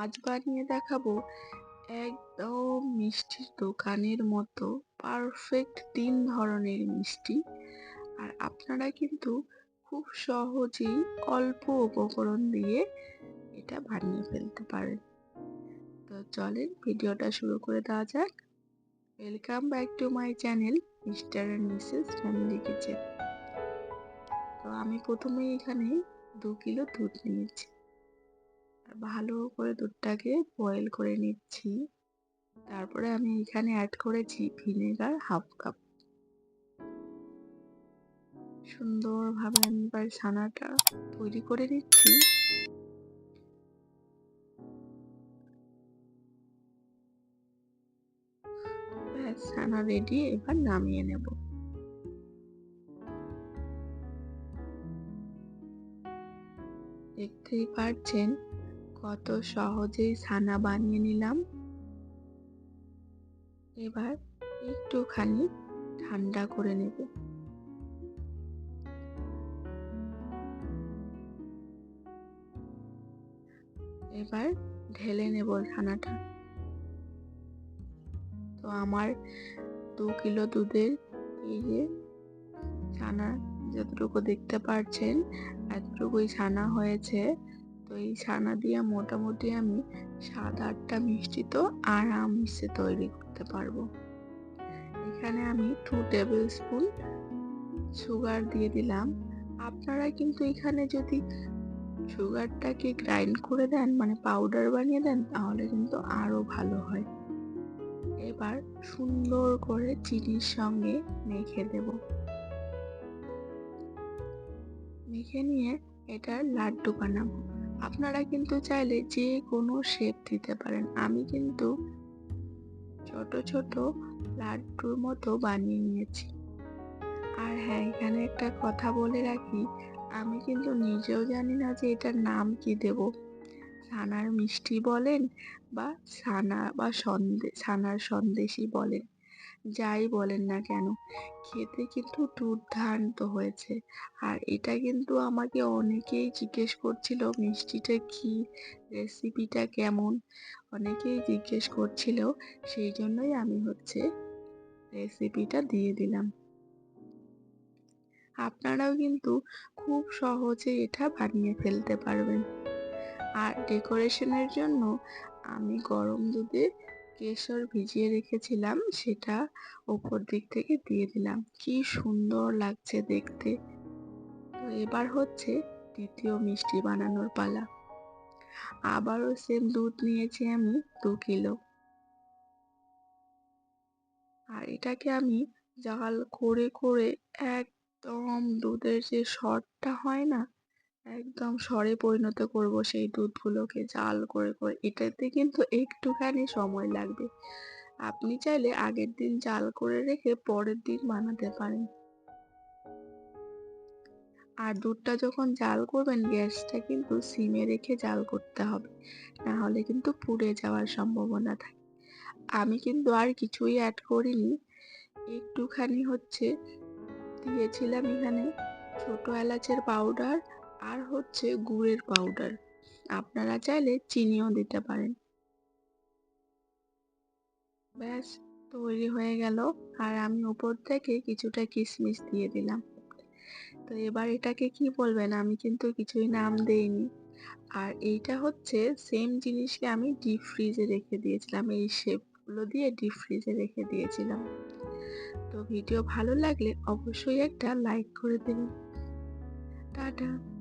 আজ বানিয়ে দেখাবো? একদম মিষ্টির দোকানের মতো পারফেক্ট তিন ধরনের মিষ্টি। আর আপনারা কিন্তু খুব সহজেই অল্প উপকরণ দিয়ে এটা বানিয়ে ফেলতে পারেন। তো চলেন ভিডিওটা শুরু করে দেওয়া যাক। Welcome back to my channel mister and Mrs family kitchen তো আমি প্রথমে এখানে দু কিলো দুধ নিয়েছি। ভালো করে দুধটাকে বয়েল করে নিচ্ছি। তারপরে আমি এখানে অ্যাড করেছি ভিনেগার হাফ কাপ সুন্দরভাবে আমি এবার ছানাটা তৈরি করে নিচ্ছি। ছানা রেডি এবার নামিয়ে নেব। দেখতেই পারছেন কত সহজেই ছানা বানিয়ে নিলাম। এবার একটুখানি ঠান্ডা করে নেব। এবার ঢেলে নেব ছানাটা। তো আমার দু কিলো দুধের এই যে ছানা যতটুকু দেখতে পারছেন, এতটুকুই ছানা হয়েছে। তো এই ছানা দিয়ে মোটামুটি আমি সাত আটটা মিষ্টি তো আরামসে তৈরি করতে পারব। এখানে আমি টু টেবিল স্পুন সুগার দিয়ে দিলাম। আপনারা কিন্তু এখানে যদি সুগারটাকে গ্রাইন্ড করে দেন মানে পাউডার বানিয়ে দেন, তাহলে কিন্তু আরও ভালো হয়। এবার সুন্দর করে চিনির সঙ্গে মেখে দেব। মেখে নিয়ে এটার লাড্ডু বানাবো। আপনারা কিন্তু চাইলে যে কোনো শেপ দিতে পারেন। আমি কিন্তু ছোট ছোট লাড্ডুর মতো বানিয়ে নিয়েছি। আর হ্যাঁ এখানে একটা কথা বলে রাখি, আমি কিন্তু নিজেও জানি না যে এটার নাম কি দেব। ছানার মিষ্টি বলেন বা ছানা বা সন্দেশ ছানার সন্দেশই বলেন। যাই বলেন না কেন, খেতে কিন্তু দুর্দান্ত হয়েছে। আর এটা কিন্তু আমাকে অনেকেই জিজ্ঞেস করছিল, মিষ্টিটা কি রেসিপিটা কেমন? অনেকেই জিজ্ঞেস করছিল, সেই জন্যই আমি হচ্ছে রেসিপিটা দিয়ে দিলাম। আপনারাও কিন্তু খুব সহজে এটা বানিয়ে ফেলতে পারবেন। আর ডেকোরেশনের জন্য আমি গরম দুধে কেশর ভিজিয়ে রেখেছিলাম, সেটা ওপর দিক থেকে দিয়ে দিলাম। কি সুন্দর লাগছে দেখতে। তো এবার হচ্ছে দ্বিতীয় মিষ্টি বানানোর পালা। আবারও সেম দুধ নিয়েছি আমি দু কিলো। আর এটাকে আমি জাল করে করে একদম দুধের যে সরটা হয় না একদম সরে পরিণত করব সেই দুধগুলোকে জাল করে করে। এটাতে কিন্তু একটুখানি সময় লাগবে। আপনি চাইলে আগের দিন জাল করে রেখে পরের দিন বানাতে পারেন। আর দুধটা যখন জাল করবেন, গ্যাসটা কিন্তু সিমে রেখে জাল করতে হবে। না হলে কিন্তু পুড়ে যাওয়ার সম্ভাবনা থাকে। আমি কিন্তু আর কিছুই অ্যাড করিনি। একটুখানি হচ্ছে, দিয়েছিলাম এখানে ছোট এলাচের পাউডার আর হচ্ছে গুড়ের পাউডার আপনারা চাইলে চিনিও দিতে পারেন। ব্যাস, তৈরি হয়ে গেল। আর আমি উপর থেকে কিছুটা কিশমিশ দিয়ে দিলাম। তো এবার এটাকে কি বলবেন? আমি কিন্তু কিছুই নাম দেইনি। আর এইটা হচ্ছে সেম জিনিসকে আমি ডিপ ফ্রিজে রেখে দিয়েছিলাম। এই শেপগুলো দিয়ে ডিপ ফ্রিজে রেখে দিয়েছিলাম। তো ভিডিও ভালো লাগলে অবশ্যই একটা লাইক করে দেবেন। টাটা।